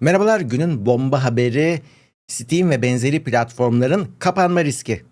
Merhabalar günün bomba haberi Steam ve benzeri platformların kapanma riski.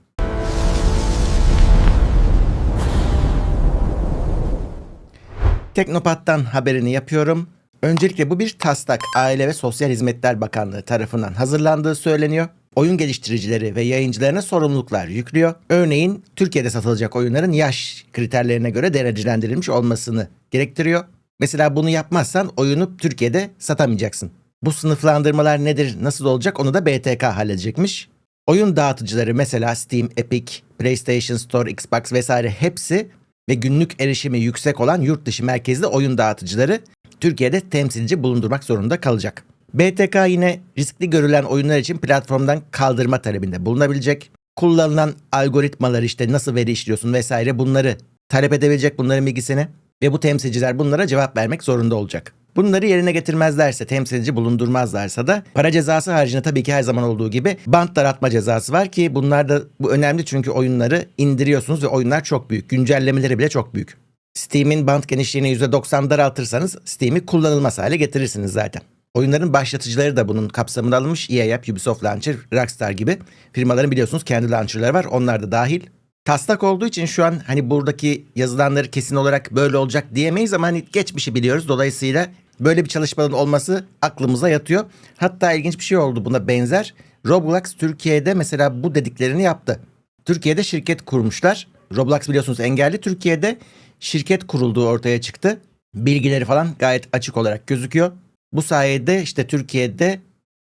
Teknopat'tan haberini yapıyorum. Öncelikle bu bir taslak Aile ve Sosyal Hizmetler Bakanlığı tarafından hazırlandığı söyleniyor. Oyun geliştiricileri ve yayıncılarına sorumluluklar yüklüyor. Örneğin Türkiye'de satılacak oyunların yaş kriterlerine göre derecelendirilmiş olmasını gerektiriyor. Mesela bunu yapmazsan oyunu Türkiye'de satamayacaksın. Bu sınıflandırmalar nedir, nasıl olacak onu da BTK halledecekmiş. Oyun dağıtıcıları mesela Steam, Epic, PlayStation Store, Xbox vesaire hepsi ve günlük erişimi yüksek olan yurt dışı merkezli oyun dağıtıcıları Türkiye'de temsilci bulundurmak zorunda kalacak. BTK yine riskli görülen oyunlar için platformdan kaldırma talebinde bulunabilecek. Kullanılan algoritmalar işte nasıl veri işliyorsun vesaire bunları talep edebilecek bunların bilgisini ve bu temsilciler bunlara cevap vermek zorunda olacak. Bunları yerine getirmezlerse, temsilci bulundurmazlarsa da para cezası haricinde tabii ki her zaman olduğu gibi bant daraltma cezası var ki bunlar da bu önemli çünkü oyunları indiriyorsunuz ve oyunlar çok büyük. Güncellemeleri bile çok büyük. Steam'in bant genişliğini %90 daraltırsanız Steam'i kullanılmaz hale getirirsiniz zaten. Oyunların başlatıcıları da bunun kapsamına alınmış. EA Ubisoft Launcher, Rockstar gibi firmaların biliyorsunuz kendi launcherları var. Onlar da dahil. Taslak olduğu için şu an hani buradaki yazılanları kesin olarak böyle olacak diyemeyiz ama hani geçmişi biliyoruz. Dolayısıyla böyle bir çalışmanın olması aklımıza yatıyor. Hatta ilginç bir şey oldu buna benzer. Roblox Türkiye'de mesela bu dediklerini yaptı. Türkiye'de şirket kurmuşlar. Roblox biliyorsunuz engelli. Türkiye'de şirket kurulduğu ortaya çıktı. Bilgileri falan gayet açık olarak gözüküyor. Bu sayede işte Türkiye'de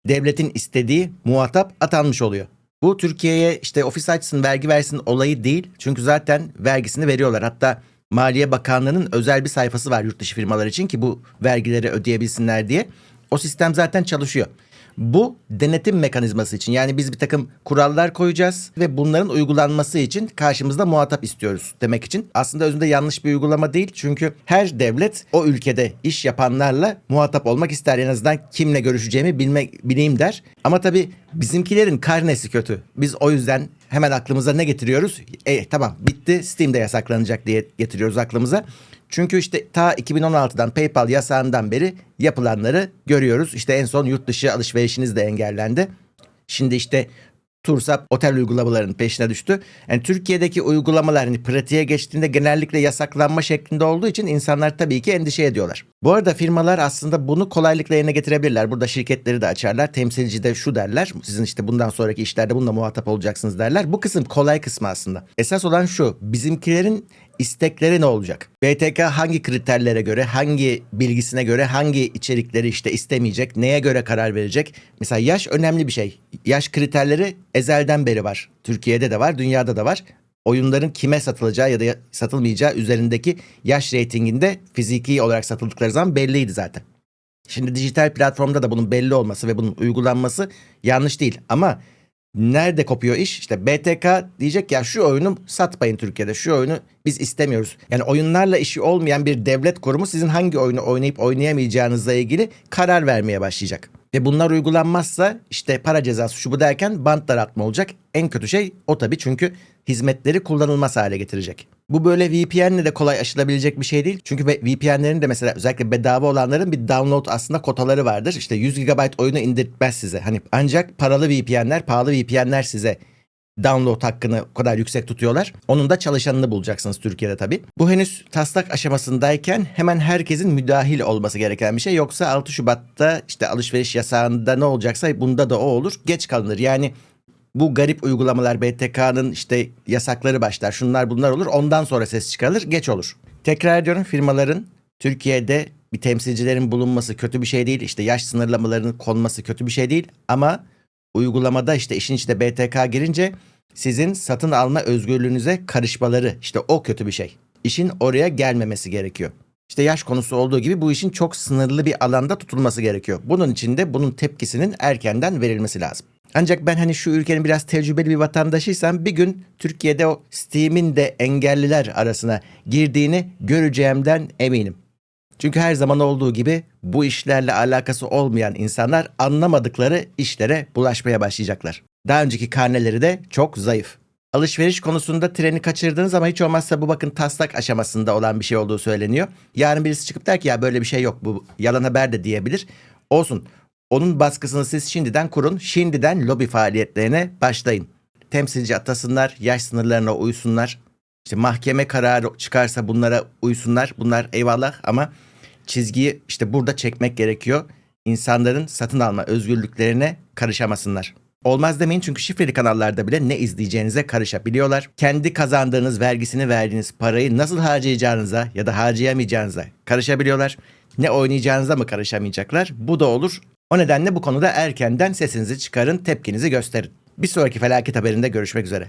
devletin istediği muhatap atanmış oluyor. Bu Türkiye'ye işte ofis açsın vergi versin olayı değil. Çünkü zaten vergisini veriyorlar. Hatta Maliye Bakanlığı'nın özel bir sayfası var yurt dışı firmalar için ki bu vergileri ödeyebilsinler diye. O sistem zaten çalışıyor. Bu denetim mekanizması için yani biz bir takım kurallar koyacağız ve bunların uygulanması için karşımızda muhatap istiyoruz demek için. Aslında özünde yanlış bir uygulama değil çünkü her devlet o ülkede iş yapanlarla muhatap olmak ister. En azından kimle görüşeceğimi bilmek, bileyim der. Ama tabii bizimkilerin karnesi kötü. Biz o yüzden hemen aklımıza ne getiriyoruz? E tamam bitti Steam'de yasaklanacak diye getiriyoruz aklımıza. Çünkü işte ta 2016'dan PayPal yasağından beri yapılanları görüyoruz. İşte en son yurt dışı alışverişiniz de engellendi. Şimdi işte Tursap otel uygulamalarının peşine düştü. Yani Türkiye'deki uygulamalar hani pratiğe geçtiğinde genellikle yasaklanma şeklinde olduğu için insanlar tabii ki endişe ediyorlar. Bu arada firmalar aslında bunu kolaylıkla yerine getirebilirler. Burada şirketleri de açarlar. Temsilci de şu derler. Sizin işte bundan sonraki işlerde bununla muhatap olacaksınız derler. Bu kısım kolay kısmı aslında. Esas olan şu. Bizimkilerin istekleri ne olacak? BTK hangi kriterlere göre, hangi bilgisine göre, hangi içerikleri işte istemeyecek, neye göre karar verecek? Mesela yaş önemli bir şey. Yaş kriterleri ezelden beri var. Türkiye'de de var, dünyada da var. Oyunların kime satılacağı ya da satılmayacağı üzerindeki yaş reytinginde fiziki olarak satıldıkları zaman belliydi zaten. Şimdi dijital platformda da bunun belli olması ve bunun uygulanması yanlış değil. Ama Nerede kopuyor iş? İşte BTK diyecek ya şu oyunu satmayın Türkiye'de. Şu oyunu biz istemiyoruz. Yani oyunlarla işi olmayan bir devlet kurumu sizin hangi oyunu oynayıp oynayamayacağınızla ilgili karar vermeye başlayacak. Ve bunlar uygulanmazsa işte para cezası şu bu derken bant daraltma olacak. En kötü şey o tabii çünkü hizmetleri kullanılmaz hale getirecek. Bu böyle VPN'le de kolay aşılabilecek bir şey değil. Çünkü VPN'lerin de mesela özellikle bedava olanların bir download aslında kotaları vardır. İşte 100 GB oyunu indirtmez size. Hani ancak paralı VPN'ler, pahalı VPN'ler size download hakkını o kadar yüksek tutuyorlar. Onun da çalışanını bulacaksınız Türkiye'de tabii. Bu henüz taslak aşamasındayken hemen herkesin müdahil olması gereken bir şey. Yoksa 6 Şubat'ta işte alışveriş yasağında ne olacaksa bunda da o olur. Geç kalınır. Yani bu garip uygulamalar BTK'nın işte yasakları başlar. Şunlar bunlar olur. Ondan sonra ses çıkarılır. Geç olur. Tekrar ediyorum firmaların Türkiye'de bir temsilcilerin bulunması kötü bir şey değil. İşte yaş sınırlamalarının konması kötü bir şey değil. Ama uygulamada işte işin içinde BTK girince sizin satın alma özgürlüğünüze karışmaları işte o kötü bir şey. İşin oraya gelmemesi gerekiyor. İşte yaş konusu olduğu gibi bu işin çok sınırlı bir alanda tutulması gerekiyor. Bunun için de bunun tepkisinin erkenden verilmesi lazım. Ancak ben hani şu ülkenin biraz tecrübeli bir vatandaşıysam bir gün Türkiye'de o Steam'in de engelliler arasına girdiğini göreceğimden eminim. Çünkü her zaman olduğu gibi bu işlerle alakası olmayan insanlar anlamadıkları işlere bulaşmaya başlayacaklar. Daha önceki karneleri de çok zayıf. Alışveriş konusunda treni kaçırdınız ama hiç olmazsa bu bakın taslak aşamasında olan bir şey olduğu söyleniyor. Yarın birisi çıkıp der ki ya böyle bir şey yok bu yalan haber de diyebilir. Olsun Onun baskısını siz şimdiden kurun. Şimdiden lobi faaliyetlerine başlayın. Temsilci atasınlar, yaş sınırlarına uysunlar. İşte mahkeme kararı çıkarsa bunlara uysunlar. Bunlar eyvallah ama çizgiyi işte burada çekmek gerekiyor. İnsanların satın alma özgürlüklerine karışamasınlar. Olmaz demeyin çünkü şifreli kanallarda bile ne izleyeceğinize karışabiliyorlar. Kendi kazandığınız, vergisini verdiğiniz parayı nasıl harcayacağınıza ya da harcayamayacağınıza karışabiliyorlar. Ne oynayacağınıza mı karışamayacaklar? Bu da olur. O nedenle bu konuda erkenden sesinizi çıkarın, tepkinizi gösterin. Bir sonraki felaket haberinde görüşmek üzere.